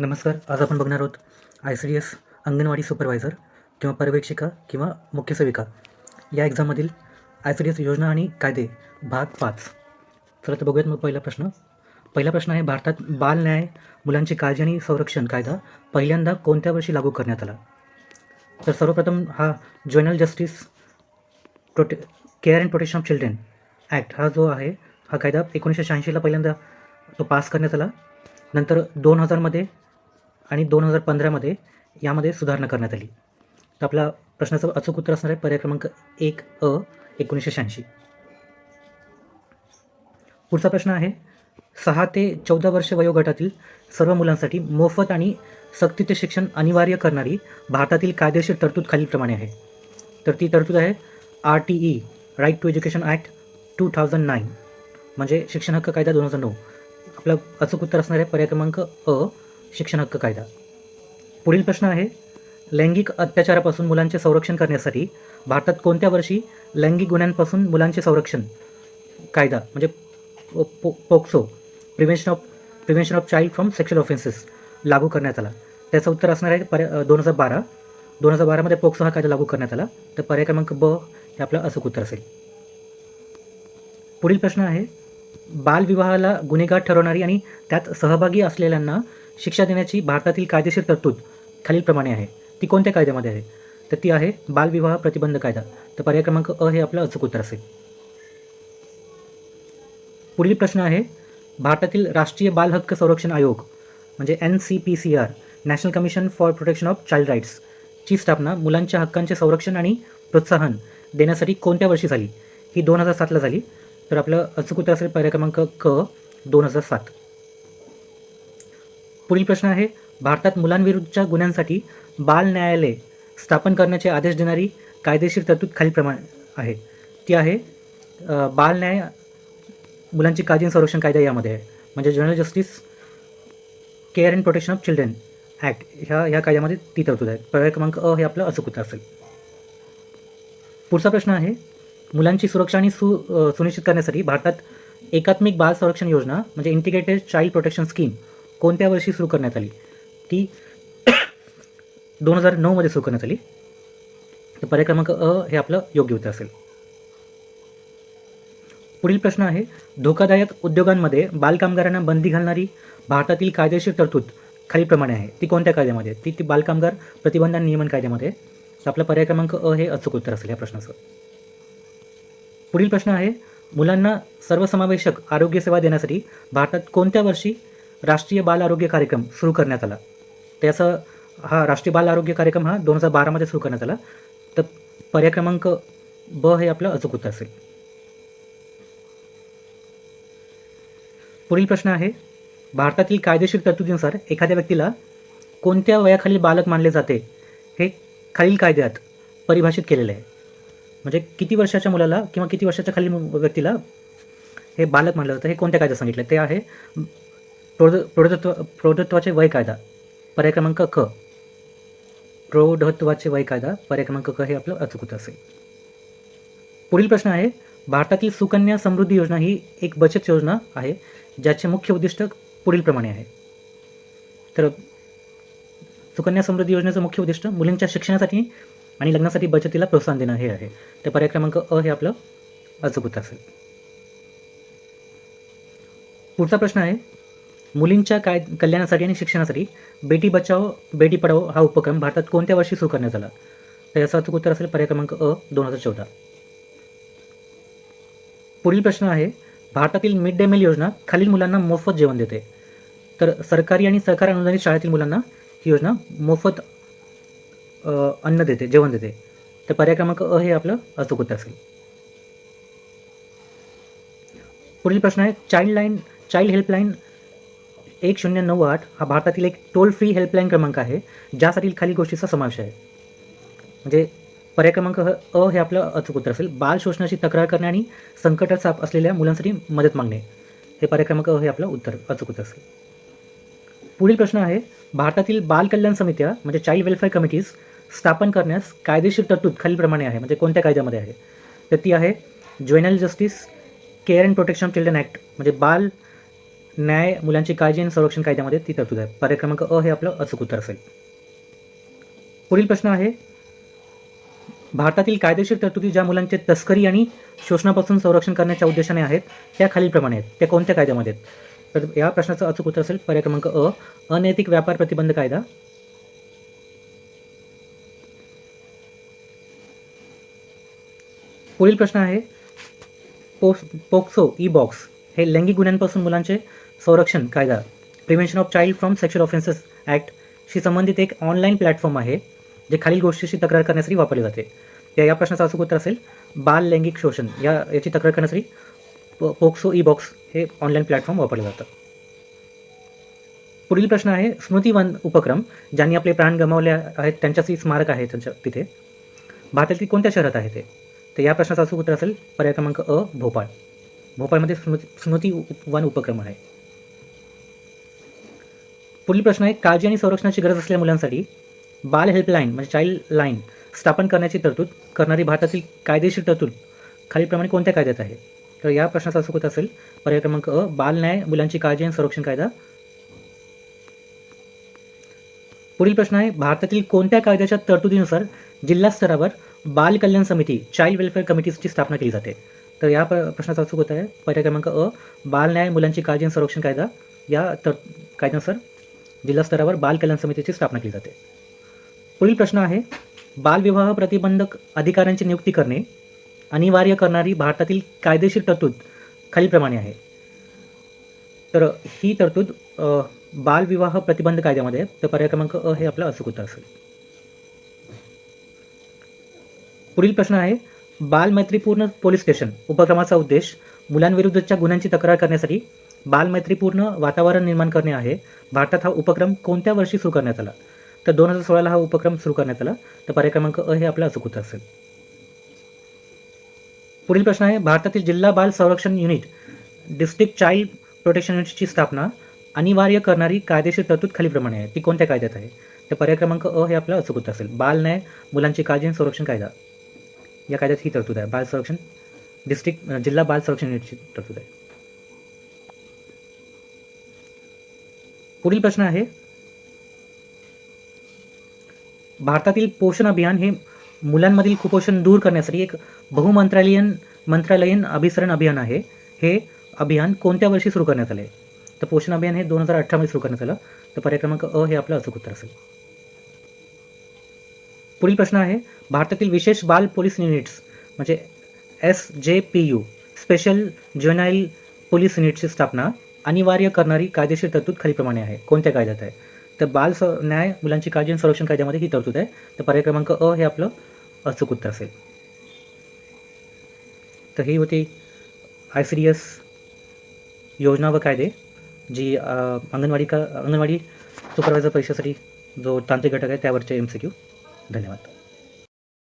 नमस्कार आज आपण बघणार आहोत I C D S anganwadi supervisor किंवा पर्यवेक्षिका किंवा मुख्य सेविका. या एक्झाममधील आय सी डी एस योजना आणि कायदे भाग पाच. चला तर बघूयात मग पहिला प्रश्न. पहिला प्रश्न आहे भारतात बाल न्याय मुलांची काळजी आणि संरक्षण कायदा पहिल्यांदा कोणत्या वर्षी लागू करण्यात आला? तर सर्वप्रथम हा juvenile justice प्रोटे care and protection of children act हा जो आहे हा कायदा एकोणीसशे शहाऐंशीला पहिल्यांदा तो पास करण्यात आला. नंतर दोन हजारमध्ये आणि दोन हजार पंधरामध्ये यामध्ये सुधारणा करण्यात आली. तर आपला प्रश्नाचं अचूक उत्तर असणार आहे पर्याय क्रमांक एक अ एकोणीसशे शहाऐंशी. पुढचा प्रश्न आहे सहा ते चौदा वर्ष वयोगटातील सर्व मुलांसाठी मोफत आणि सक्तीचे शिक्षण अनिवार्य करणारी भारतातील कायदेशीर तरतूद खालीलप्रमाणे आहे. तर ती तरतूद आहे R T E right to education act two thousand nine म्हणजे शिक्षण हक्क कायदा दोन हजार नऊ. आपलं अचूक उत्तर असणार आहे पर्याय क्रमांक अ शिक्षण हक्क कायदा. पुढील प्रश्न आहे लैंगिक अत्याचारापासून मुलांचे संरक्षण करण्यासाठी भारतात कोणत्या वर्षी लैंगिक गुन्ह्यांपासून मुलांचे संरक्षण कायदा म्हणजे पो POCSO prevention of prevention of child from sexual offences लागू करण्यात आला. त्याचं उत्तर असणार आहे पर्या दोन हजार बारा. दोन हजार बारामध्ये पोक्सो हा कायदा लागू करण्यात आला. तर पर्याय क्रमांक ब हे आपलं अचूक उत्तर असेल. पुढील प्रश्न आहे बालविवाहाला गुन्हेगार ठरवणारी आणि त्यात सहभागी असलेल्यांना शिक्षा देण्याची भारतातील कायदेशीर तरतूद खालीलप्रमाणे आहे. ती कोणत्या कायद्यामध्ये आहे? तर ती आहे बालविवाह प्रतिबंध कायदा. तर पर्याय क्रमांक अ हे आपलं अचूक उत्तर असेल. पुढील प्रश्न आहे भारतातील राष्ट्रीय बाल हक्क संरक्षण आयोग म्हणजे N C P C R national commission for protection of child rights ची स्थापना मुलांच्या हक्कांचे संरक्षण आणि प्रोत्साहन देण्यासाठी कोणत्या वर्षी झाली? ही दोन हजार सातला झाली. तर आपलं अचूक उत्तर असेल पर्याय क्रमांक क दोन हजार सात. पुढील प्रश्न आहे भारतात मुलांविरुद्धच्या गुन्ह्यांसाठी बाल न्यायालय स्थापन करण्याचे आदेश देणारी कायदेशीर तरतूद खालीलप्रमाणे आहे. ती आहे बाल न्याय मुलांची काळजी आणि संरक्षण कायदा यामध्ये आहे. म्हणजे general justice care and protection of children act ह्या ह्या कायद्यामध्ये ती तरतूद आहे. पर्याय क्रमांक अ हे आपलं अचूकता असेल? पुढचा प्रश्न आहे मुलांची सुरक्षा आणि सु सुनिश्चित करण्यासाठी भारतात एकात्मिक बाल संरक्षण योजना म्हणजे इंटिग्रेटेड चाइल्ड प्रोटेक्शन स्कीम कोणत्या वर्षी सुरू करण्यात आली? ती दोन हजार नऊमध्ये सुरू करण्यात आली. तर पर्याय क्रमांक अ हे आपलं योग्य उत्तर असेल. पुढील प्रश्न आहे धोकादायक उद्योगांमध्ये बालकामगारांना बंदी घालणारी भारतातील कायदेशीर तरतूद खालीलप्रमाणे आहे. ती कोणत्या कायद्यामध्ये? ती ती बालकामगार प्रतिबंध आणि नियमन कायद्यामध्ये. तर आपला पर्याय क्रमांक अ हे अचूक उत्तर असेल या प्रश्नाचं. पुढील प्रश्न आहे मुलांना सर्वसमावेशक आरोग्य सेवा देण्यासाठी भारतात कोणत्या वर्षी राष्ट्रीय बाल आरोग्य कार्यक्रम सुरू करण्यात आला. त्याचा हा राष्ट्रीय बाल आरोग्य कार्यक्रम हा दोन हजार बारामध्ये सुरू करण्यात आला. तर पर्याय क्रमांक ब हे आपलं अचूक उत्तर असेल. पुढील प्रश्न आहे भारतातील कायदेशीर तरतुदीनुसार एखाद्या व्यक्तीला कोणत्या वयाखालील बालक मानले जाते हे खालील कायद्यात परिभाषित केलेलं आहे. म्हणजे किती वर्षाच्या मुलाला किंवा किती वर्षाच्या खालील व्यक्तीला हे बालक मानलं जातं हे कोणत्या कायद्यात सांगितलं ते आहे प्रौढ प्रौढत्व प्रौढत्वाचे वय कायदा. पर्याय क्रमांक क. प्रौढत्वाचे वय कायदा पर्याय क्रमांक क हे आपलं अचूक असेल. पुढील प्रश्न आहे भारतातील सुकन्या समृद्धी योजना ही एक बचत योजना आहे ज्याचे मुख्य उद्दिष्ट पुढीलप्रमाणे आहे. तर सुकन्या समृद्धी योजनेचं मुख्य उद्दिष्ट मुलींच्या शिक्षणासाठी आणि लग्नासाठी बचतीला प्रोत्साहन देणं हे आहे. तर पर्याय क्रमांक अ हे आपलं अचूक असेल. पुढचा प्रश्न आहे मुलींच्या काय कल्याणासाठी आणि शिक्षणासाठी बेटी बचाओ बेटी पढाओ हा उपक्रम भारतात कोणत्या वर्षी सुरू करण्यात आला? तर याचं अचूक उत्तर असेल पर्याय क्रमांक अ दोन हजार चौदा. पुढील प्रश्न आहे भारतातील मिड डे मील योजना खालील मुलांना मोफत जेवण देते. तर सरकारी आणि सरकार अनुदानित शाळेतील मुलांना ही योजना मोफत अन्न देते जेवण देते. तर पर्याय क्रमांक अ हे आपलं अचूक उत्तर असेल. पुढील प्रश्न आहे चाइल्ड लाईन चाइल्ड हेल्पलाईन एक शून्य नऊ आठ हा भारतातील एक टोल फ्री हेल्पलाईन क्रमांक आहे ज्यासाठी खालील गोष्टीचा समावेश आहे. म्हणजे पर्याय क्रमांक ह- अ हे आपलं अचूक उत्तर असेल. बाल शोषणाची तक्रार करणे आणि संकटात साप असलेल्या मुलांसाठी मदत मागणे. हे पर्याय क्रमांक अ हे आपलं उत्तर अचूक उत्तर असेल. पुढील प्रश्न आहे भारतातील बाल कल्याण समित्या म्हणजे चाइल्ड वेलफेअर कमिटीज स्थापन करण्यास कायदेशीर तरतूद खालीलप्रमाणे आहे. म्हणजे कोणत्या कायद्यामध्ये आहे? तर ती आहे juvenile justice care and protection of children act म्हणजे बाल न्याय मुलांची काळजी आणि संरक्षण कायद्यामध्ये ती तरतूद आहे. पर्याय क्रमांक अ हे आपलं अचूक उत्तर असेल. पुढील प्रश्न आहे भारतातील कायदेशीर तरतुदी ज्या मुलांचे तस्करी आणि शोषणापासून संरक्षण करण्याच्या उद्देशाने आहेत त्या खालीलप्रमाणे आहेत. त्या कोणत्या कायद्यामध्ये आहेत? तर या प्रश्नाचं अचूक उत्तर असेल पर्याय क्रमांक अ अनैतिक व्यापार प्रतिबंध कायदा. पुढील प्रश्न आहे पोस पोक्सो ई बॉक्स हे लैंगिक गुन्ह्यांपासून मुलांचे संरक्षण कायदा prevention of child from sexual offences ॲक्टशी संबंधित एक ऑनलाईन प्लॅटफॉर्म आहे जे खालील गोष्टीशी तक्रार करण्यासाठी वापरले जाते. या या प्रश्नाचं अचूक उत्तर असेल बाल लैंगिक शोषण. या याची तक्रार करण्यासाठी पोक्सो ई बॉक्स हे ऑनलाईन प्लॅटफॉर्म वापरले जातं. पुढील प्रश्न आहे स्मृतीवन उपक्रम ज्यांनी आपले प्राण गमावले आहेत त्यांच्याशी स्मारक आहे त्यांच्या तिथे. भारतातील कोणत्या शहरात आहे ते? तर या प्रश्नाचं अचूक उत्तर असेल पर्याय क्रमांक अ भोपाळ. भोपाळमध्ये स्मृती स्मृती उप- वन उपक्रम आहे. पुढील प्रश्न आहे काळजी आणि संरक्षणाची गरज असलेल्या मुलांसाठी बाल हेल्पलाईन म्हणजे चाइल्ड लाईन स्थापन करण्याची तरतूद करणारी भारतातील कायदेशीर तरतूद खालीलप्रमाणे कोणत्या कायद्यात आहे? तर या प्रश्नाचा अचूक असेल पर्याय क्रमांक अ बाल न्याय मुलांची काळजी आणि संरक्षण कायदा. पुढील प्रश्न आहे भारतातील कोणत्या कायद्याच्या तरतुदीनुसार जिल्हा स्तरावर बाल कल्याण समिती चाइल्ड वेलफेअर कमिटीची स्थापना केली जाते? तर या प्र- प्रश्नाचा अचूक आहे पर्याय क्रमांक अ बाल न्याय मुलांची काळजी आणि संरक्षण कायदा. या तर कायद्यानुसार जिल्हा स्तरावर बाल कल्याण समितीची स्थापना केली जाते. पुढील प्रश्न आहे बालविवाह प्रतिबंधक अधिकाऱ्यांची नियुक्ती करणे अनिवार्य करणारी भारतातील कायदेशीर तरतूद खालीलप्रमाणे आहे. तर ही तरतूद बालविवाह प्रतिबंध कायद्यामध्ये तर पर्याय क्रमांक अ हे आपला अचूक उत्तर असेल. पुढील प्रश्न आहे बालमैत्रीपूर्ण पोलीस स्टेशन उपक्रमाचा उद्देश मुलांविरुद्धच्या गुन्ह्यांची तक्रार करण्यासाठी बालमैत्रीपूर्ण वातावरण निर्माण करणे आहे. भारतात हा उपक्रम कोणत्या वर्षी सुरू करण्यात आला? तर दोन हजार सोळाला हा उपक्रम सुरू करण्यात आला. तर पर्याय क्रमांक अ हे आपला अचूक असेल. पुढील प्रश्न आहे भारतातील जिल्हा बाल संरक्षण युनिट डिस्ट्रिक्ट चाइल्ड प्रोटेक्शन युनिटची स्थापना अनिवार्य करणारी कायदेशीर तरतूद खालीप्रमाणे आहे. ती कोणत्या कायद्यात आहे? तर पर्याय क्रमांक अ हे आपला अचूक उत्तर असेल. बाल न्याय मुलांची काळजी आणि संरक्षण कायदा. या कायद्यात ही तरतूद आहे. बाल संरक्षण डिस्ट्रिक्ट जिल्हा बाल संरक्षण युनिटची तरतूद आहे. पुढील प्रश्न आहे. भारतातील पोषण अभियान हे मुलांमधील कुपोषण दूर करण्यासाठी एक बहुमंत्रालयीन मंत्रालयीन अभिसरण अभियान आहे. हे अभियान कोणत्या वर्षी सुरू करण्यात आले तर पोषण अभियान हे दोन हजार अठरामध्ये सुरू करण्यात आलं. तर पर्याय क्रमांक अ हे आपलं अचूक उत्तर असेल. पुढील प्रश्न आहे. भारतातील विशेष बाल पोलीस युनिट्स म्हणजे S J P U special juvenile police युनिटची स्थापना अनिवार्य करणारी कायदेशीर तरतूद खालीप्रमाणे आहे. कोणत्या कायद्यात आहे? तर बाल स न्याय मुलांची काळजी आणि संरक्षण कायद्यामध्ये ही तरतूद आहे. तर पर्याय क्रमांक अ हे आपलं अचूक उत्तर असेल. तर ही होती आय सी डी एस योजना व कायदे जी अंगणवाडी का अंगणवाडी सुपरवायझर परीक्षेसाठी जो तांत्रिक घटक आहे त्यावरचे एम सी क्यू धन्यवाद.